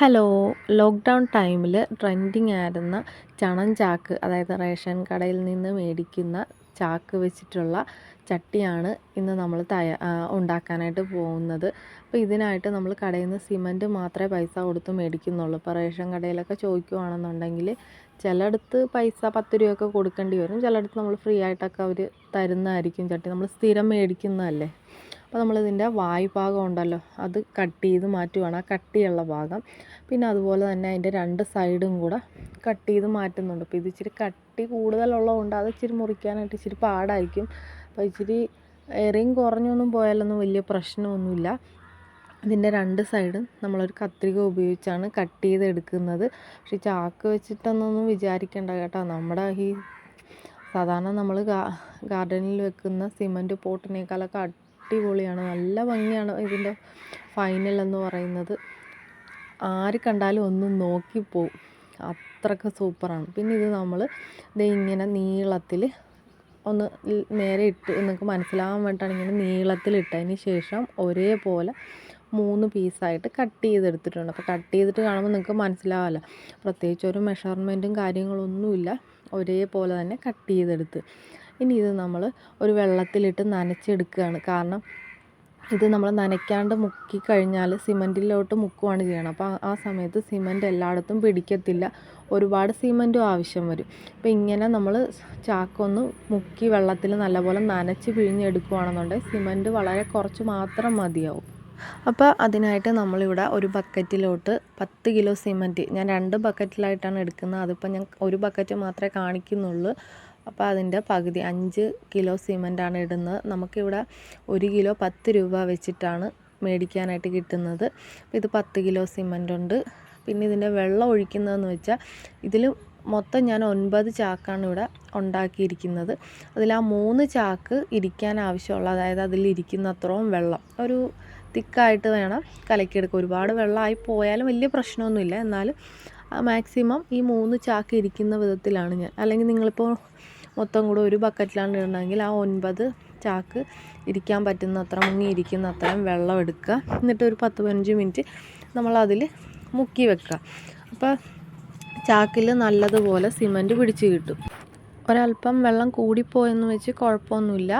Hello. Lockdown ടൈമിൽ trending ആയിരുന്ന ചണം ചാക്ക് അതായത് റേഷൻ കടയിൽ നിന്ന് മേടിക്കുന്ന ചാക്ക് വെച്ചിട്ടുള്ള ചട്ടിയാണ് ഇന്ന് നമ്മൾ തയ്യാ ഉണ്ടാക്കാനായിട്ട് പോകുന്നത്. അപ്പോൾ ഇതിനായിട്ട് നമ്മൾ കടയിൽ നിന്ന് സിമന്റ് മാത്രമേ പൈസ കൊടുത്ത് മേടിക്കുന്നുള്ളൂ. ഇപ്പോൾ റേഷൻ കടയിലൊക്കെ ചോദിക്കുവാണെന്നുണ്ടെങ്കിൽ ചിലയിടത്ത് പൈസ പത്ത് രൂപയൊക്കെ കൊടുക്കേണ്ടി വരും. ചിലയിടത്ത് നമ്മൾ ഫ്രീ ആയിട്ടൊക്കെ അവർ തരുന്നതായിരിക്കും ചട്ടി. നമ്മൾ സ്ഥിരം മേടിക്കുന്നതല്ലേ? അപ്പോൾ നമ്മളിതിന്റെ വായ്ഭാഗം ഉണ്ടല്ലോ അത് കട്ട് ചെയ്ത് മാറ്റുവാണ്. ആ കട്ടിയുള്ള ഭാഗം. പിന്നെ അതുപോലെ തന്നെ അതിന്റെ രണ്ട് സൈഡും കൂടെ കട്ട് ചെയ്ത് മാറ്റുന്നുണ്ട്. അപ്പോൾ ഇത് ഇച്ചിരി കട്ടി കൂടുതലുള്ളതുകൊണ്ട് അത് ഇച്ചിരി മുറിക്കാനായിട്ട് ഇച്ചിരി പാടായിരിക്കും. അപ്പോൾ ഇച്ചിരി എറിയും കുറഞ്ഞൊന്നും പോയാലൊന്നും വലിയ പ്രശ്നമൊന്നുമില്ല. ഇതിന്റെ രണ്ട് സൈഡും നമ്മളൊരു കത്രിക ഉപയോഗിച്ചാണ് കട്ട് ചെയ്ത് എടുക്കുന്നത് പക്ഷേ ചാക്ക് വെച്ചിട്ടൊന്നും വിചാരിക്കേണ്ട കേട്ടോ. നമ്മുടെ ഈ സാധാരണ നമ്മൾ ഗാർഡനിൽ വെക്കുന്ന സിമന്റ് പോട്ടിനേക്കാളൊക്കെ അടിപൊളിയാണ്. നല്ല ഭംഗിയാണ് ഇതിന്റെ ഫൈനൽ എന്ന് പറയുന്നത്. ആര് കണ്ടാലും ഒന്ന് നോക്കിപ്പോവും അത്രയ്ക്ക് സൂപ്പറാണ്. പിന്നെ ഇത് നമ്മൾ ഇത് ഇങ്ങനെ നീളത്തിൽ ഒന്ന് നേരെ ഇട്ട് നിങ്ങൾക്ക് മനസ്സിലാവാൻ വേണ്ടിയിട്ടാണ് ഇങ്ങനെ നീളത്തിൽ ഇട്ടതിന് ശേഷം ഒരേപോലെ മൂന്ന് പീസായിട്ട് കട്ട് ചെയ്തെടുത്തിട്ടുണ്ട്. അപ്പോൾ കട്ട് ചെയ്തിട്ട് കാണുമ്പോൾ നിങ്ങൾക്ക് മനസ്സിലാവില്ല. പ്രത്യേകിച്ച് ഒരു മെഷർമെന്റും കാര്യങ്ങളൊന്നുമില്ല. ഒരേപോലെ തന്നെ കട്ട് ചെയ്തെടുത്ത്. ഇനി ഇത് നമ്മൾ ഒരു വെള്ളത്തിലിട്ട് നനച്ചെടുക്കുകയാണ്. കാരണം ഇത് നമ്മൾ നനയ്ക്കാണ്ട് മുക്കി കഴിഞ്ഞാൽ സിമന്റിലോട്ട് മുക്കുവാണ് ചെയ്യണം അപ്പോൾ ആ സമയത്ത് സിമന്റ് എല്ലായിടത്തും പിടിക്കത്തില്ല. ഒരുപാട് സിമന്റും ആവശ്യം വരും. അപ്പോൾ ഇങ്ങനെ നമ്മൾ ചാക്കൊന്ന് മുക്കി വെള്ളത്തിൽ നല്ലപോലെ നനച്ച് പിഴിഞ്ഞെടുക്കുകയാണെന്നുണ്ടെങ്കിൽ സിമന്റ് വളരെ കുറച്ച് മാത്രം മതിയാവും. അപ്പോൾ അതിനായിട്ട് നമ്മളിവിടെ ഒരു ബക്കറ്റിലോട്ട് പത്ത് കിലോ സിമന്റ് ഞാൻ രണ്ട് ബക്കറ്റിലായിട്ടാണ് എടുക്കുന്നത്. അതിപ്പോൾ ഞാൻ ഒരു ബക്കറ്റ് മാത്രമേ കാണിക്കുന്നുള്ളൂ. അപ്പോൾ അതിന്റെ പകുതി അഞ്ച് കിലോ സിമന്റാണ് ഇടുന്നത്. നമുക്കിവിടെ ഒരു കിലോ പത്ത് രൂപ വെച്ചിട്ടാണ് മേടിക്കാനായിട്ട് കിട്ടുന്നത്. ഇത് പത്ത് കിലോ സിമന്റ് ഉണ്ട്. പിന്നെ ഇതിന്റെ വെള്ളം ഒഴിക്കുന്നതെന്ന് വെച്ചാൽ ഇതിൽ മൊത്തം ഞാൻ ഒൻപത് ചാക്കാണ് ഇവിടെ ഉണ്ടാക്കിയിരിക്കുന്നത്. അതിൽ ആ മൂന്ന് ചാക്ക് ഇരിക്കാൻ ആവശ്യമുള്ള അതായത് അതിൽ ഇരിക്കുന്നത്രയും വെള്ളം. ഒരു തിക്കായിട്ട് വേണം കലക്കിയെടുക്കുക ഒരുപാട് വെള്ളമായി പോയാലും വലിയ പ്രശ്നമൊന്നുമില്ല. എന്നാലും മാക്സിമം ഈ മൂന്ന് ചാക്ക് ഇരിക്കുന്ന വിധത്തിലാണ് ഞാൻ. അല്ലെങ്കിൽ നിങ്ങളിപ്പോൾ മൊത്തം കൂടെ ഒരു ബക്കറ്റിലാണ് ഇടണമെങ്കിൽ ആ ഒൻപത് ചാക്ക് ഇരിക്കാൻ പറ്റുന്ന പറ്റുന്നത്ര മുങ്ങിയിരിക്കുന്ന അത്രയും വെള്ളം എടുക്കുക. എന്നിട്ട് ഒരു പത്ത് പതിനഞ്ച് മിനിറ്റ് നമ്മളതിൽ മുക്കി വെക്കുക. അപ്പോൾ ചാക്കിൽ നല്ലതുപോലെ സിമന്റ് പിടിച്ച് കിട്ടും. ഒരല്പം വെള്ളം കൂടിപ്പോയെന്ന് വെച്ച് കുഴപ്പമൊന്നുമില്ല.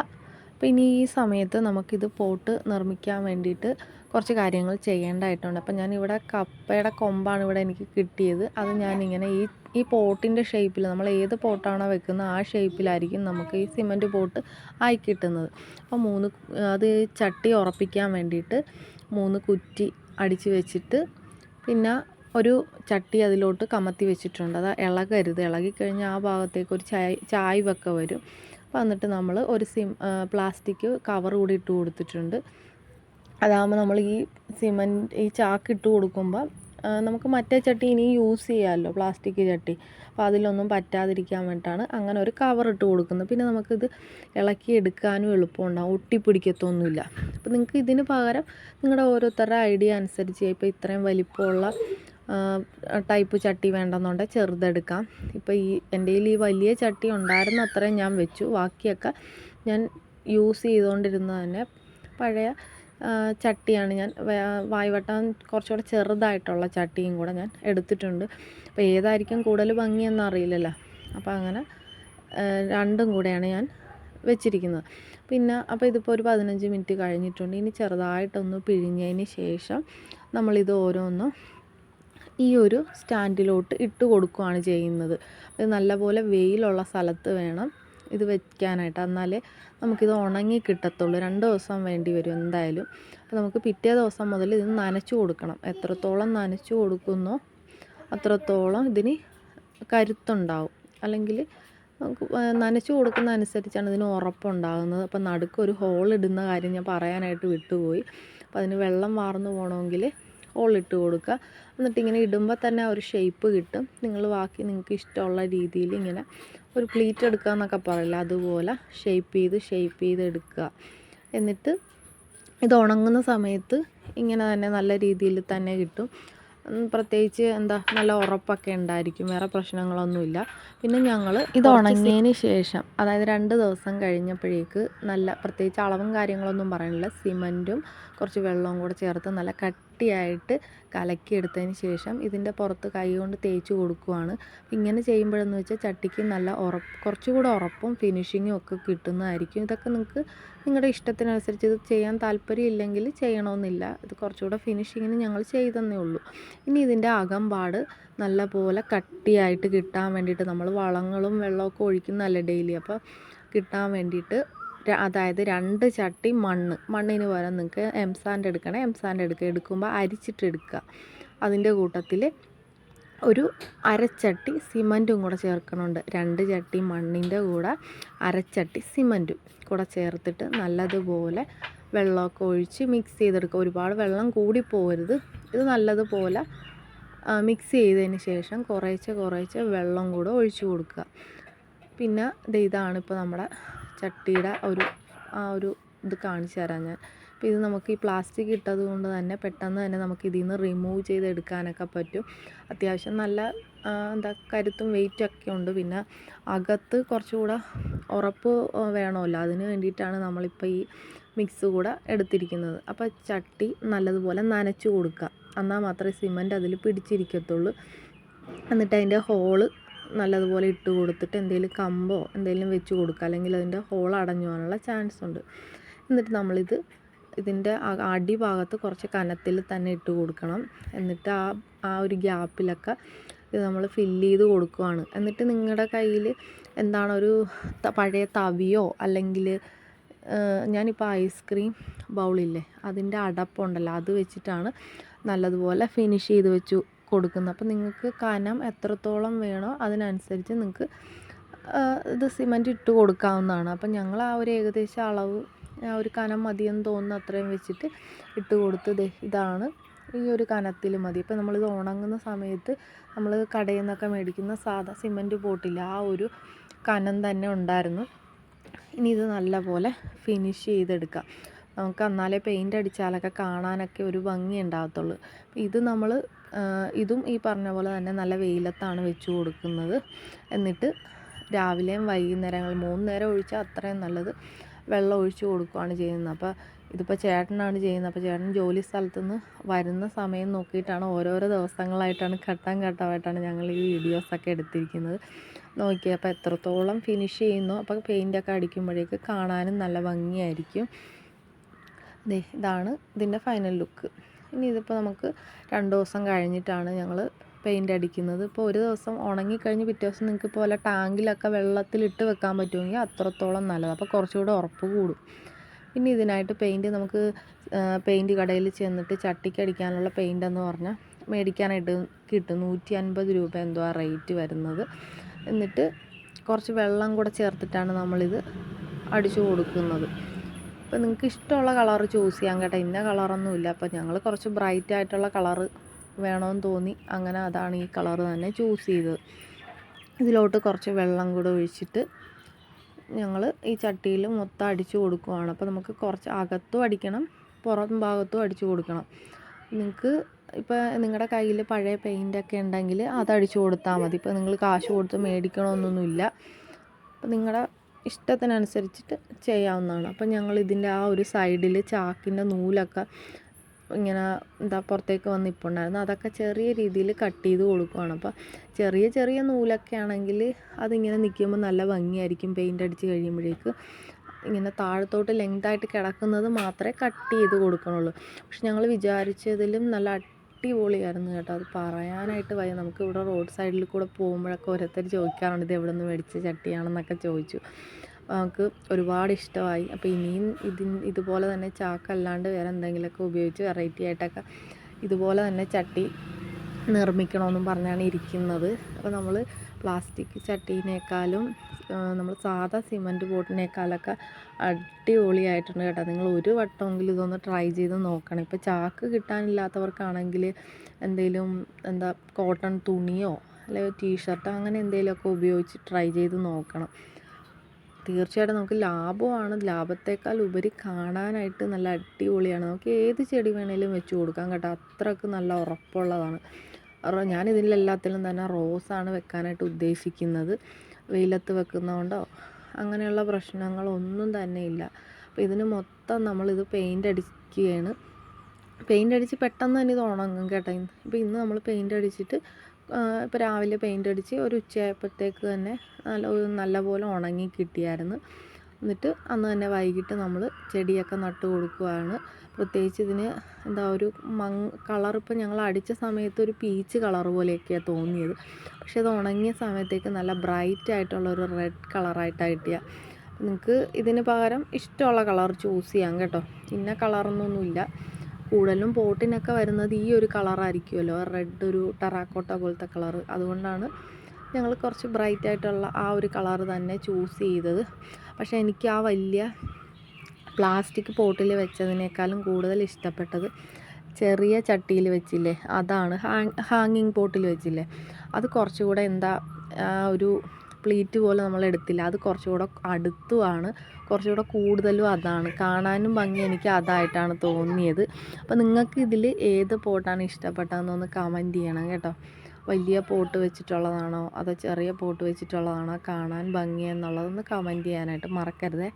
അപ്പോൾ ഇനി ഈ സമയത്ത് നമുക്കിത് പോട്ട് നിർമ്മിക്കാൻ വേണ്ടിയിട്ട് കുറച്ച് കാര്യങ്ങൾ ചെയ്യേണ്ടതായിട്ടുണ്ട്. അപ്പോൾ ഞാനിവിടെ കപ്പയുടെ കൊമ്പാണ് ഇവിടെ എനിക്ക് കിട്ടിയത്. അത് ഞാനിങ്ങനെ ഈ ഈ പോട്ടിന്റെ ഷേപ്പിൽ നമ്മൾ ഏത് പോട്ടാണോ വെക്കുന്നത് ആ ഷേപ്പിലായിരിക്കും നമുക്ക് ഈ സിമന്റ് പോട്ട് ആയി കിട്ടുന്നത്. അപ്പോൾ മൂന്ന് അത് ചട്ടി ഉറപ്പിക്കാൻ വേണ്ടിയിട്ട് മൂന്ന് കുറ്റി അടിച്ച് വെച്ചിട്ട് പിന്നെ ഒരു ചട്ടി അതിലോട്ട് കമത്തി വെച്ചിട്ടുണ്ട്. അത് ഇളകരുത്. കഴിഞ്ഞാൽ ആ ഭാഗത്തേക്ക് ഒരു ചായ ചായ്വൊക്കെ വരും. എന്നിട്ട് നമ്മൾ ഒരു സിം പ്ലാസ്റ്റിക് കവർ കൂടി ഇട്ട് കൊടുത്തിട്ടുണ്ട്. അതാകുമ്പോൾ നമ്മൾ ഈ സിമന്റ് ഈ ചാക്ക് ഇട്ട് കൊടുക്കുമ്പോൾ നമുക്ക് മറ്റേ ചട്ടി ഇനി യൂസ് ചെയ്യാമല്ലോ പ്ലാസ്റ്റിക് ചട്ടി. അപ്പോൾ അതിലൊന്നും പറ്റാതിരിക്കാൻ വേണ്ടിയിട്ടാണ് അങ്ങനെ ഒരു കവർ ഇട്ട് കൊടുക്കുന്നത്. പിന്നെ നമുക്കിത് ഇളക്കി എടുക്കാനും എളുപ്പമുണ്ടാകും ഒട്ടിപ്പിടിക്കത്തൊന്നുമില്ല. അപ്പോൾ നിങ്ങൾക്ക് ഇതിന് പകരം നിങ്ങളുടെ ഓരോരുത്തരുടെ ഐഡിയ അനുസരിച്ച് ഇപ്പോൾ ഇത്രയും വലിപ്പമുള്ള ടൈപ്പ് ചട്ടി വേണ്ടെന്നുണ്ടെങ്കിൽ ചെറുതെടുക്കാം. ഇപ്പോൾ ഈ എന്റെ കയ്യിൽ ഈ വലിയ ചട്ടി ഉണ്ടായിരുന്ന അത്രയും ഞാൻ വെച്ചു. ബാക്കിയൊക്കെ ഞാൻ യൂസ് ചെയ്തുകൊണ്ടിരുന്നത് തന്നെ പഴയ ചട്ടിയാണ് ഞാൻ. വായ്വട്ടം കുറച്ചുകൂടെ ചെറുതായിട്ടുള്ള ചട്ടിയും കൂടെ ഞാൻ എടുത്തിട്ടുണ്ട്. അപ്പോൾ ഏതായിരിക്കും കൂടുതൽ ഭംഗിയെന്ന് അറിയില്ലല്ലോ. അപ്പോൾ അങ്ങനെ രണ്ടും കൂടെയാണ് ഞാൻ വെച്ചിരിക്കുന്നത്. പിന്നെ അപ്പോൾ ഇതിപ്പോൾ ഒരു പതിനഞ്ച് മിനിറ്റ് കഴിഞ്ഞിട്ടുണ്ട്. ഇനി ചെറുതായിട്ടൊന്ന് പിഴിഞ്ഞതിന് ശേഷം നമ്മളിത് ഓരോന്നും ഈ ഒരു സ്റ്റാൻഡിലോട്ട് ഇട്ട് കൊടുക്കുകയാണ് ചെയ്യുന്നത്. അത് നല്ലപോലെ വെയിലുള്ള സ്ഥലത്ത് വേണം ഇത് വെക്കാനായിട്ട്. എന്നാലേ നമുക്കിത് ഉണങ്ങി കിട്ടത്തുള്ളൂ. രണ്ട് ദിവസം വേണ്ടി വരും എന്തായാലും. അപ്പോൾ നമുക്ക് പിറ്റേ ദിവസം മുതൽ ഇത് നനച്ചു കൊടുക്കണം. എത്രത്തോളം നനച്ചു കൊടുക്കുന്നോ അത്രത്തോളം ഇതിന് കരുത്തുണ്ടാവും. അല്ലെങ്കിൽ നമുക്ക് നനച്ചു കൊടുക്കുന്ന അനുസരിച്ചാണ് ഇതിന് ഉറപ്പുണ്ടാകുന്നത്. അപ്പോൾ നടുക്ക് ഒരു ഹോൾ ഇടുന്ന കാര്യം ഞാൻ പറയാനായിട്ട് വിട്ടുപോയി. അപ്പോൾ അതിന് വെള്ളം വാർന്നു പോകണമെങ്കിൽ ഇട്ട് കൊടുക്കുക. എന്നിട്ട് ഇങ്ങനെ ഇടുമ്പോൾ തന്നെ ഒരു ഷേപ്പ് കിട്ടും. നിങ്ങൾ ബാക്കി നിങ്ങൾക്ക് ഇഷ്ടമുള്ള രീതിയിൽ ഇങ്ങനെ ഒരു പ്ലീറ്റ് എടുക്കുക എന്നൊക്കെ പറയില്ല അതുപോലെ ഷേപ്പ് ചെയ്ത് ഷേപ്പ് ചെയ്ത് എടുക്കുക. എന്നിട്ട് ഇത് ഉണങ്ങുന്ന സമയത്ത് ഇങ്ങനെ തന്നെ നല്ല രീതിയിൽ തന്നെ കിട്ടും. പ്രത്യേകിച്ച് എന്താ നല്ല ഉറപ്പൊക്കെ ഉണ്ടായിരിക്കും. വേറെ പ്രശ്നങ്ങളൊന്നുമില്ല. പിന്നെ ഞങ്ങൾ ഇത് ഉണങ്ങിയതിന് ശേഷം അതായത് രണ്ട് ദിവസം കഴിഞ്ഞപ്പോഴേക്ക് നല്ല പ്രത്യേകിച്ച് അളവും കാര്യങ്ങളൊന്നും പറയാനില്ല സിമന്റും കുറച്ച് വെള്ളവും കൂടെ ചേർത്ത് നല്ല കട്ടി കട്ടിയായിട്ട് കലക്കിയെടുത്തതിന് ശേഷം ഇതിന്റെ പുറത്ത് കൈ കൊണ്ട് തേച്ച് കൊടുക്കുവാണ്. ഇങ്ങനെ ചെയ്യുമ്പോഴെന്ന് വെച്ചാൽ ചട്ടിക്ക് നല്ല ഉറപ്പ് കുറച്ചുകൂടെ ഉറപ്പും ഫിനിഷിങ്ങും ഒക്കെ കിട്ടുന്നതായിരിക്കും. ഇതൊക്കെ നിങ്ങൾക്ക് നിങ്ങളുടെ ഇഷ്ടത്തിനനുസരിച്ച് ഇത് ചെയ്യാൻ താല്പര്യം ഇല്ലെങ്കിൽ ചെയ്യണമെന്നില്ല. ഇത് കുറച്ചുകൂടെ ഫിനിഷിങ്ങിന് ഞങ്ങൾ ചെയ്തെന്നേ ഉള്ളൂ. ഇനി ഇതിന്റെ അകമ്പാട് നല്ല പോലെ കട്ടിയായിട്ട് കിട്ടാൻ വേണ്ടിയിട്ട് നമ്മൾ വളങ്ങളും വെള്ളമൊക്കെ ഒഴിക്കുന്നതല്ലേ ഡെയിലി അപ്പോൾ കിട്ടാൻ വേണ്ടിയിട്ട് അതായത് രണ്ട് ചട്ടി മണ്ണ്. മണ്ണിന് പകരം നിങ്ങൾക്ക് എംസാൻഡ് എടുക്കണേ. എംസാൻഡ് എടുക്കുക എടുക്കുമ്പോൾ അരിച്ചിട്ട് എടുക്കുക അതിന്റെ കൂട്ടത്തിൽ ഒരു അരച്ചട്ടി സിമന്റും കൂടെ ചേർക്കണുണ്ട്. രണ്ട് ചട്ടി മണ്ണിന്റെ കൂടെ അരച്ചട്ടി സിമന്റും കൂടെ ചേർത്തിട്ട് നല്ലതുപോലെ വെള്ളമൊക്കെ ഒഴിച്ച് മിക്സ് ചെയ്തെടുക്കുക ഒരുപാട് വെള്ളം കൂടി പോകരുത് ഇത് നല്ലതുപോലെ മിക്സ് ചെയ്തതിന് ശേഷം കുറേശ്ശെ കുറേശ്ശെ വെള്ളം കൂടെ ഒഴിച്ചു കൊടുക്കുക പിന്നെ ഇതാണ് ഇപ്പോൾ നമ്മുടെ ചട്ടിയുടെ ഒരു ആ ഒരു ഇത് കാണിച്ചു തരാം ഞാൻ. അപ്പോൾ ഇത് നമുക്ക് ഈ പ്ലാസ്റ്റിക് ഇട്ടത് കൊണ്ട് തന്നെ പെട്ടെന്ന് തന്നെ നമുക്ക് ഇതിൽ നിന്ന് റിമൂവ് ചെയ്തെടുക്കാനൊക്കെ പറ്റും. അത്യാവശ്യം നല്ല എന്താ കരുത്തും വെയിറ്റും ഒക്കെ ഉണ്ട്. പിന്നെ അകത്ത് കുറച്ചുകൂടെ ഉറപ്പ് വേണമല്ലോ. അതിന് വേണ്ടിയിട്ടാണ് നമ്മളിപ്പോൾ ഈ മിക്സ് കൂടെ എടുത്തിരിക്കുന്നത്. അപ്പോൾ ചട്ടി നല്ലതുപോലെ നനച്ച് കൊടുക്കുക. എന്നാൽ മാത്രമേ സിമന്റ് അതിൽ പിടിച്ചിരിക്കത്തുള്ളൂ. എന്നിട്ട് അതിന്റെ ഹോൾ നല്ലതുപോലെ ഇട്ട് കൊടുത്തിട്ട് എന്തെങ്കിലും കമ്പോ എന്തെങ്കിലും വെച്ച് കൊടുക്കുക. അല്ലെങ്കിൽ അതിന്റെ ഹോൾ അടഞ്ഞു പോകാനുള്ള ചാൻസ് ഉണ്ട്. എന്നിട്ട് നമ്മളിത് ഇതിന്റെ അടിഭാഗത്ത് കുറച്ച് കനത്തിൽ തന്നെ ഇട്ട് കൊടുക്കണം. എന്നിട്ട് ആ ആ ഒരു ഗ്യാപ്പിലൊക്കെ ഇത് നമ്മൾ ഫില്ല് ചെയ്ത് കൊടുക്കുവാണ്. എന്നിട്ട് നിങ്ങളുടെ കയ്യിൽ എന്താണ് ഒരു പഴയ തവിയോ അല്ലെങ്കിൽ ഞാനിപ്പോൾ ഐസ്ക്രീം ബൗളില്ലേ അതിന്റെ അടപ്പുണ്ടല്ലോ അത് വെച്ചിട്ടാണ് നല്ലതുപോലെ ഫിനിഷ് ചെയ്ത് വെച്ചു കൊടുക്കുന്നത് അപ്പോൾ നിങ്ങൾക്ക് കനം എത്രത്തോളം വേണോ അതിനനുസരിച്ച് നിങ്ങൾക്ക് ഇത് സിമന്റ് ഇട്ട് കൊടുക്കാവുന്നതാണ്. അപ്പം ഞങ്ങൾ ആ ഒരു ഏകദേശം അളവ് ആ ഒരു കനം മതിയെന്ന് തോന്നുന്ന അത്രയും വെച്ചിട്ട് ഇട്ട് കൊടുത്ത് ഇതാണ് ഈ ഒരു കനത്തിൽ മതി. ഇപ്പം നമ്മളിത് ഉണങ്ങുന്ന സമയത്ത് നമ്മൾ കടയിൽ നിന്നൊക്കെ മേടിക്കുന്ന സാധാ സിമന്റ് പോട്ടില്ല ആ ഒരു കനം തന്നെ ഉണ്ടായിരുന്നു. ഇനി ഇത് നല്ലപോലെ ഫിനിഷ് ചെയ്തെടുക്കാം. നമുക്ക് എന്നാലേ പെയിന്റ് അടിച്ചാലൊക്കെ കാണാനൊക്കെ ഒരു ഭംഗി ഉണ്ടാകത്തുള്ളൂ. ഇത് നമ്മൾ ഇതും ഈ പറഞ്ഞ പോലെ തന്നെ നല്ല വെയിലത്താണ് വെച്ച് കൊടുക്കുന്നത്. എന്നിട്ട് രാവിലെയും വൈകുന്നേരങ്ങൾ മൂന്ന് നേരം ഒഴിച്ചാൽ അത്രയും നല്ലത് വെള്ളം ഒഴിച്ച് കൊടുക്കുകയാണ് ചെയ്യുന്നത്. അപ്പോൾ ഇതിപ്പോൾ ചേട്ടനാണ് ചെയ്യുന്നത്. അപ്പോൾ ചേട്ടൻ ജോലി സ്ഥലത്തുനിന്ന് വരുന്ന സമയം നോക്കിയിട്ടാണ് ഓരോരോ ദിവസങ്ങളായിട്ടാണ് ഘട്ടം ഘട്ടമായിട്ടാണ് ഞങ്ങൾ ഈ വീഡിയോസൊക്കെ എടുത്തിരിക്കുന്നത്. നോക്കി അപ്പോൾ എത്രത്തോളം ഫിനിഷ് ചെയ്യുന്നു അപ്പോൾ പെയിന്റൊക്കെ അടിക്കുമ്പോഴേക്ക് കാണാനും നല്ല ഭംഗിയായിരിക്കും. ഇതാണ് ഇതിന്റെ ഫൈനൽ ലുക്ക് ഇനി ഇതിപ്പോൾ നമുക്ക് രണ്ട് ദിവസം കഴിഞ്ഞിട്ടാണ് ഞങ്ങൾ പെയിന്റ് അടിക്കുന്നത്. ഇപ്പോൾ ഒരു ദിവസം ഉണങ്ങിക്കഴിഞ്ഞ് പിറ്റേ ദിവസം നിങ്ങൾക്ക് പോലെ ടാങ്കിലൊക്കെ വെള്ളത്തിലിട്ട് വെക്കാൻ പറ്റുമെങ്കിൽ അത്രത്തോളം നല്ലത്. അപ്പോൾ കുറച്ചുകൂടെ ഉറപ്പ് കൂടും. പിന്നെ ഇതിനായിട്ട് പെയിന്റ് നമുക്ക് പെയിന്റ് കടയിൽ ചെന്നിട്ട് ചട്ടിക്കടിക്കാനുള്ള പെയിന്റ് എന്ന് പറഞ്ഞാൽ മേടിക്കാനായിട്ട് കിട്ടും. നൂറ്റി അൻപത് രൂപ എന്തോ ആ റേറ്റ് വരുന്നത്. എന്നിട്ട് കുറച്ച് വെള്ളം കൂടെ ചേർത്തിട്ടാണ് നമ്മളിത് അടിച്ചു കൊടുക്കുന്നത്. അപ്പോൾ നിങ്ങൾക്ക് ഇഷ്ടമുള്ള കളർ ചൂസ് ചെയ്യാം കേട്ടോ. ഇന്ന കളറൊന്നുമില്ല അപ്പോൾ ഞങ്ങൾ കുറച്ച് ബ്രൈറ്റ് ആയിട്ടുള്ള കളർ വേണമെന്ന് തോന്നി. അങ്ങനെ അതാണ് ഈ കളർ തന്നെ ചൂസ് ചെയ്തത്. ഇതിലോട്ട് കുറച്ച് വെള്ളം കൂടെ ഒഴിച്ചിട്ട് ഞങ്ങൾ ഈ ചട്ടിയിൽ മൊത്തം അടിച്ചു കൊടുക്കുവാണ്. അപ്പോൾ നമുക്ക് കുറച്ച് അകത്തും അടിക്കണം പുറം ഭാഗത്തും അടിച്ചു കൊടുക്കണം. നിങ്ങൾക്ക് ഇപ്പോൾ നിങ്ങളുടെ കയ്യിൽ പഴയ പെയിന്റൊക്കെ ഉണ്ടെങ്കിൽ അതടിച്ചു കൊടുത്താൽ മതി. ഇപ്പോൾ നിങ്ങൾ കാശ് കൊടുത്ത് മേടിക്കണമെന്നൊന്നുമില്ല അപ്പോൾ നിങ്ങളുടെ ഇഷ്ടത്തിനനുസരിച്ചിട്ട് ചെയ്യാവുന്നതാണ്. അപ്പം ഞങ്ങൾ ഇതിന്റെ ആ ഒരു സൈഡിൽ ചാക്കിന്റെ നൂലൊക്കെ ഇങ്ങനെ എന്താ പുറത്തേക്ക് വന്ന് നിൽപ്പുണ്ടായിരുന്നു അതൊക്കെ ചെറിയ രീതിയിൽ കട്ട് ചെയ്ത് കൊടുക്കുകയാണ് അപ്പോൾ ചെറിയ ചെറിയ നൂലൊക്കെ ആണെങ്കിൽ അതിങ്ങനെ നിൽക്കുമ്പോൾ നല്ല ഭംഗിയായിരിക്കും പെയിന്റ് അടിച്ച് കഴിയുമ്പോഴേക്ക്. ഇങ്ങനെ താഴത്തോട്ട് ലെങ്തായിട്ട് കിടക്കുന്നത് മാത്രമേ കട്ട് ചെയ്ത് കൊടുക്കണുള്ളൂ. പക്ഷെ ഞങ്ങൾ വിചാരിച്ചതിലും നല്ല അടിപൊളിയായിരുന്നു കേട്ടോ. അത് പറയാനായിട്ട് വയ്യ. നമുക്ക് ഇവിടെ റോഡ് സൈഡിൽ കൂടെ പോകുമ്പോഴൊക്കെ ഓരോരുത്തർ ചോദിക്കാറുണ്ട് ഇത് എവിടെ നിന്ന് മേടിച്ച ചട്ടിയാണെന്നൊക്കെ ചോദിച്ചു. നമുക്ക് ഒരുപാട് ഇഷ്ടമായി. അപ്പോൾ ഇനിയും ഇതിൻ ഇതുപോലെ തന്നെ ചാക്കല്ലാണ്ട് വേറെ എന്തെങ്കിലുമൊക്കെ ഉപയോഗിച്ച് വെറൈറ്റി ആയിട്ടൊക്കെ ഇതുപോലെ തന്നെ ചട്ടി നിർമ്മിക്കണമെന്നും പറഞ്ഞാണ് ഇരിക്കുന്നത്. അപ്പോൾ നമ്മൾ പ്ലാസ്റ്റിക് ചട്ടീനേക്കാളും നമ്മൾ സാധാ സിമന്റ് ബോട്ടിനേക്കാളൊക്കെ അടിപൊളിയായിട്ടുണ്ട് കേട്ടോ. നിങ്ങൾ ഒരു വട്ടമെങ്കിലും ഇതൊന്ന് ട്രൈ ചെയ്ത് നോക്കണം. ഇപ്പോൾ ചാക്ക് കിട്ടാനില്ലാത്തവർക്കാണെങ്കിൽ എന്തെങ്കിലും എന്താ കോട്ടൺ തുണിയോ അല്ലെങ്കിൽ ടീഷർട്ടോ അങ്ങനെ എന്തെങ്കിലുമൊക്കെ ഉപയോഗിച്ച് ട്രൈ ചെയ്ത് നോക്കണം. തീർച്ചയായിട്ടും നമുക്ക് ലാഭമാണ്. ലാഭത്തേക്കാൾ ഉപരി കാണാനായിട്ട് നല്ല അടിപൊളിയാണ്. നമുക്ക് ഏത് ചെടി വേണേലും വെച്ച് കൊടുക്കാം കേട്ടോ. അത്രയ്ക്ക് നല്ല ഉറപ്പുള്ളതാണ്. ഞാൻ ഇതിലെല്ലാത്തിലും തന്നെ റോസാണ് വെക്കാനായിട്ട് ഉദ്ദേശിക്കുന്നത്. വെയിലത്ത് വെക്കുന്നതുകൊണ്ടോ അങ്ങനെയുള്ള പ്രശ്നങ്ങളൊന്നും തന്നെ ഇല്ല. അപ്പോൾ ഇതിന് മൊത്തം നമ്മളിത് പെയിന്റ് അടിക്കുകയാണ്. പെയിന്റ് അടിച്ച് പെട്ടെന്ന് തന്നെ ഇത് ഉണങ്ങും കേട്ടോ. ഇപ്പോൾ ഇന്ന് നമ്മൾ പെയിന്റ് അടിച്ചിട്ട് ഇപ്പോൾ രാവിലെ പെയിന്റ് അടിച്ച് ഒരു ഉച്ചയായപ്പോഴത്തേക്ക് തന്നെ നല്ല ഒരു നല്ലപോലെ ഉണങ്ങി കിട്ടിയായിരുന്നു. എന്നിട്ട് അന്ന് തന്നെ വൈകിട്ട് നമ്മൾ ചെടിയൊക്കെ നട്ട് കൊടുക്കുവാണ്. പ്രത്യേകിച്ച് ഇതിന് എന്താ ഒരു മങ് കളർ ഇപ്പോൾ ഞങ്ങൾ അടിച്ച സമയത്ത് ഒരു പീച്ച് കളർ പോലെയൊക്കെയാണ് തോന്നിയത്. പക്ഷേ അത് ഉണങ്ങിയ സമയത്തേക്ക് നല്ല ബ്രൈറ്റ് ആയിട്ടുള്ള ഒരു റെഡ് കളറായിട്ടാണ് കിട്ടിയ. നിങ്ങൾക്ക് ഇതിന് പകരം ഇഷ്ടമുള്ള കളർ ചൂസ് ചെയ്യാം കേട്ടോ. ഇന്ന കളറൊന്നൊന്നുമില്ല കൂടുതലും പോട്ടിനൊക്കെ വരുന്നത് ഈ ഒരു കളറായിരിക്കുമല്ലോ റെഡ് ഒരു ടെറാക്കോട്ട പോലത്തെ കളർ അതുകൊണ്ടാണ് ഞങ്ങൾ കുറച്ച് ബ്രൈറ്റ് ആയിട്ടുള്ള ആ ഒരു കളർ തന്നെ ചൂസ് ചെയ്തത്. പക്ഷേ എനിക്ക് ആ വലിയ പ്ലാസ്റ്റിക് പോട്ടിൽ വെച്ചതിനേക്കാളും കൂടുതൽ ഇഷ്ടപ്പെട്ടത് ചെറിയ ചട്ടിയിൽ വെച്ചില്ലേ അതാണ് ഹാങ്ങിങ് പോട്ടിൽ വെച്ചില്ലേ. അത് കുറച്ചുകൂടെ എന്താ ഒരു പ്ലീറ്റ് പോലെ നമ്മൾ എടുത്തില്ല. അത് കുറച്ചുകൂടെ അടുത്തുമാണ് കുറച്ചുകൂടെ കൂടുതലും അതാണ്. കാണാനും ഭംഗി എനിക്ക് അതായിട്ടാണ് തോന്നിയത്. അപ്പോൾ നിങ്ങൾക്ക് ഇതിൽ ഏത് പോട്ടാണ് ഇഷ്ടപ്പെട്ടതെന്നൊന്ന് കമന്റ് ചെയ്യണം കേട്ടോ. വലിയ പോട്ട് വെച്ചിട്ടുള്ളതാണോ അതോ ചെറിയ പോട്ട് വെച്ചിട്ടുള്ളതാണോ കാണാൻ ഭംഗി എന്നുള്ളതൊന്ന് കമന്റ് ചെയ്യാനായിട്ട് മറക്കരുതേ.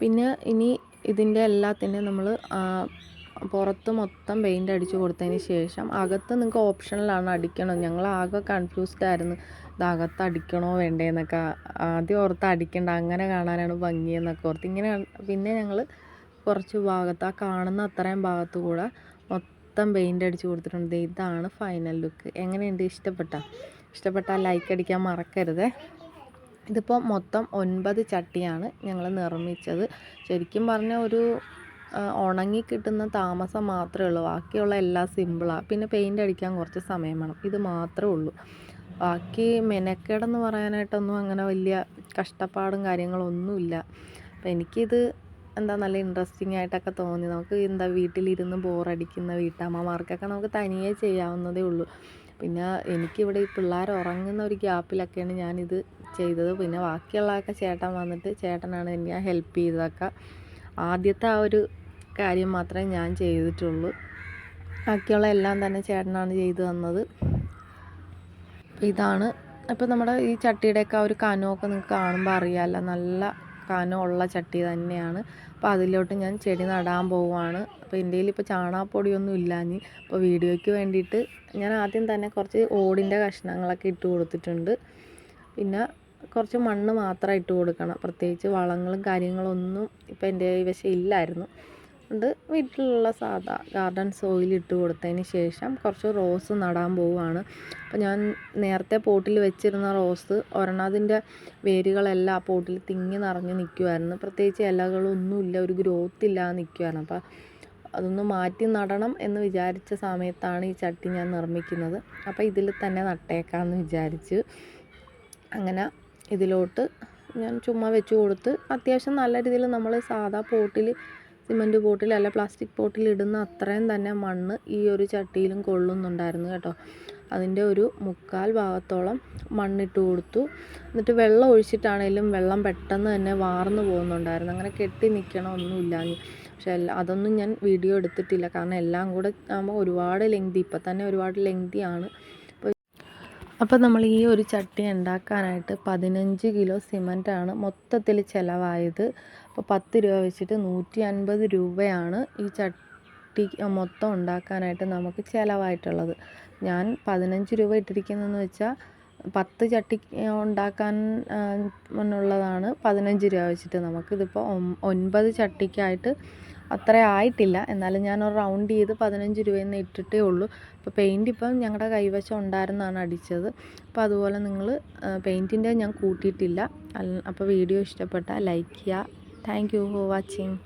പിന്നെ ഇനി ഇതിന്റെ എല്ലാത്തിന്റെയും നമ്മൾ പുറത്ത് മൊത്തം പെയിന്റ് അടിച്ച് കൊടുത്തതിന് ശേഷം അകത്ത് നിങ്ങൾക്ക് ഓപ്ഷനിലാണ് അടിക്കണം. ഞങ്ങൾ ആകെ കൺഫ്യൂസ്ഡ് ആയിരുന്നു. ഇത് അകത്ത് അടിക്കണോ വേണ്ടേന്നൊക്കെ. ആദ്യം ഓർത്ത് അടിക്കണ്ട അങ്ങനെ കാണാനാണ് ഭംഗിയെന്നൊക്കെ ഓർത്ത്. ഇങ്ങനെ പിന്നെ ഞങ്ങൾ കുറച്ച് ഭാഗത്ത് ആ കാണുന്ന അത്രയും ഭാഗത്ത് കൂടെ മൊത്തം പെയിന്റ് അടിച്ച് കൊടുത്തിട്ടുണ്ട്. ഇതാണ് ഫൈനൽ ലുക്ക് എങ്ങനെയുണ്ട്? ഇഷ്ടപ്പെട്ട? ഇഷ്ടപ്പെട്ടാൽ ലൈക്ക് അടിക്കാൻ മറക്കരുതേ. ഇതിപ്പോൾ മൊത്തം ഒൻപത് ചട്ടിയാണ് ഞങ്ങൾ നിർമ്മിച്ചത്. ശരിക്കും പറഞ്ഞാൽ ഒരു ഉണങ്ങി കിട്ടുന്ന താമസം മാത്രമേ ഉള്ളൂ. ബാക്കിയുള്ള എല്ലാം സിമ്പിളാണ് പിന്നെ പെയിന്റ് അടിക്കാൻ കുറച്ച് സമയം വേണം. ഇത് മാത്രമേ ഉള്ളൂ. ബാക്കി മെനക്കേടെന്ന് പറയാനായിട്ടൊന്നും അങ്ങനെ വലിയ കഷ്ടപ്പാടും കാര്യങ്ങളൊന്നുമില്ല അപ്പം എനിക്കിത് എന്താ നല്ല ഇൻട്രസ്റ്റിംഗ് ആയിട്ടൊക്കെ തോന്നി. നമുക്ക് എന്താ വീട്ടിലിരുന്ന് ബോറടിക്കുന്ന വീട്ടമ്മമാർക്കൊക്കെ നമുക്ക് തനിയെ ചെയ്യാവുന്നതേ ഉള്ളൂ. പിന്നെ എനിക്കിവിടെ ഈ പിള്ളേർ ഉറങ്ങുന്ന ഒരു ഗ്യാപ്പിലൊക്കെയാണ് ഞാനിത് ചെയ്തത്. പിന്നെ ബാക്കിയുള്ളതൊക്കെ ചേട്ടൻ വന്നിട്ട് ചേട്ടനാണ് എന്നെ ഹെൽപ്പ് ചെയ്തതൊക്കെ. ആദ്യത്തെ ആ ഒരു കാര്യം മാത്രമേ ഞാൻ ചെയ്തിട്ടുള്ളൂ. ബാക്കിയുള്ള എല്ലാം തന്നെ ചേട്ടനാണ് ചെയ്തു തന്നത്. ഇതാണ്. അപ്പോൾ നമ്മുടെ ഈ ചട്ടിയുടെയൊക്കെ ആ ഒരു കനമൊക്കെ നിങ്ങൾക്ക് കാണുമ്പോൾ അറിയാമല്ലോ. നല്ല കനമുള്ള ചട്ടി തന്നെയാണ്. അപ്പോൾ അതിലോട്ട് ഞാൻ ചെടി നടാൻ പോവുകയാണ്. അപ്പോൾ എന്റെ കയ്യിൽ ഇപ്പോൾ ചാണകപ്പൊടിയൊന്നും ഇല്ലാഞ്ഞ് അപ്പോൾ വീഡിയോയ്ക്ക് വേണ്ടിയിട്ട് ഞാൻ ആദ്യം തന്നെ കുറച്ച് ഓടിന്റെ കഷ്ണങ്ങളൊക്കെ ഇട്ട് കൊടുത്തിട്ടുണ്ട്. പിന്നെ കുറച്ച് മണ്ണ് മാത്രം ഇട്ട് കൊടുക്കണം. പ്രത്യേകിച്ച് വളങ്ങളും കാര്യങ്ങളൊന്നും ഇപ്പോൾ എന്റെ കൈവശം ഇല്ലായിരുന്നു. അതുകൊണ്ട് വീട്ടിലുള്ള സാധാ ഗാർഡൻ സോയിൽ ഇട്ട് കൊടുത്തതിന് ശേഷം കുറച്ച് റോസ് നടാൻ പോവുകയാണ്. അപ്പോൾ ഞാൻ നേരത്തെ പോട്ടിൽ വെച്ചിരുന്ന റോസ് ഒരെണ്ണതിന്റെ വേരുകളെല്ലാം ആ പോട്ടിൽ തിങ്ങി നിറഞ്ഞ് നിൽക്കുമായിരുന്നു പ്രത്യേകിച്ച് ഇലകളൊന്നുമില്ല ഒരു ഗ്രോത്ത് ഇല്ലാതെ നിൽക്കുമായിരുന്നു അപ്പോൾ അതൊന്ന് മാറ്റി നടണം എന്ന് വിചാരിച്ച സമയത്താണ് ഈ ചട്ടി ഞാൻ നിർമ്മിക്കുന്നത്. അപ്പോൾ ഇതിൽ തന്നെ നട്ടേക്കാമെന്ന് വിചാരിച്ച് അങ്ങനെ ഇതിലോട്ട് ഞാൻ ചുമ്മാ വെച്ച് കൊടുത്ത് അത്യാവശ്യം നല്ല രീതിയിൽ നമ്മൾ സാധാ പോട്ടിൽ സിമന്റ് പോട്ടിൽ അല്ല പ്ലാസ്റ്റിക് ബോട്ടിൽ ഇടുന്ന അത്രയും തന്നെ മണ്ണ് ഈ ഒരു ചട്ടിയിലും കൊള്ളുന്നുണ്ടായിരുന്നു കേട്ടോ. അതിന്റെ ഒരു മുക്കാൽ ഭാഗത്തോളം മണ്ണിട്ട് കൊടുത്തു. എന്നിട്ട് വെള്ളം ഒഴിച്ചിട്ടാണേലും വെള്ളം പെട്ടെന്ന് തന്നെ വാർന്നു പോകുന്നുണ്ടായിരുന്നു. അങ്ങനെ കെട്ടി നിൽക്കണമൊന്നുമില്ല പക്ഷേ അതൊന്നും ഞാൻ വീഡിയോ എടുത്തിട്ടില്ല. കാരണം എല്ലാം കൂടെ ആകുമ്പോൾ ഒരുപാട് ലെങ്തി ഇപ്പം തന്നെ ഒരുപാട് ലെങ്തിയാണ് അപ്പോൾ നമ്മൾ ഈ ഒരു ചട്ടി ഉണ്ടാക്കാനായിട്ട് പതിനഞ്ച് കിലോ സിമന്റാണ് മൊത്തത്തിൽ ചിലവായത്. അപ്പോൾ പത്ത് രൂപ വെച്ചിട്ട് നൂറ്റി അൻപത് രൂപയാണ് ഈ ചട്ടി മൊത്തം ഉണ്ടാക്കാനായിട്ട് നമുക്ക് ചിലവായിട്ടുള്ളത്. ഞാൻ പതിനഞ്ച് രൂപ ഇട്ടിരിക്കുന്നതെന്ന് വെച്ചാൽ പത്ത് ചട്ടി ഉണ്ടാക്കാൻ ഉള്ളതാണ് പതിനഞ്ച് രൂപ വെച്ചിട്ട് നമുക്കിതിപ്പോൾ ഒൻപത് ചട്ടിക്കായിട്ട് അത്ര ആയിട്ടില്ല. എന്നാലും ഞാൻ ഒരു റൗണ്ട് ചെയ്ത് പതിനഞ്ച് രൂപയെന്ന് ഇട്ടിട്ടേ ഉള്ളൂ. അപ്പോൾ പെയിന്റ് ഇപ്പം ഞങ്ങളുടെ കൈവശം ഉണ്ടായിരുന്നാണ് അടിച്ചത്. അപ്പോൾ അതുപോലെ നിങ്ങൾ പെയിന്റിന്റെ ഞാൻ കൂട്ടിയിട്ടില്ല. അപ്പോൾ വീഡിയോ ഇഷ്ടപ്പെട്ടാൽ ലൈക്ക് ചെയ്യുക താങ്ക് യു ഫോർ വാച്ചിങ്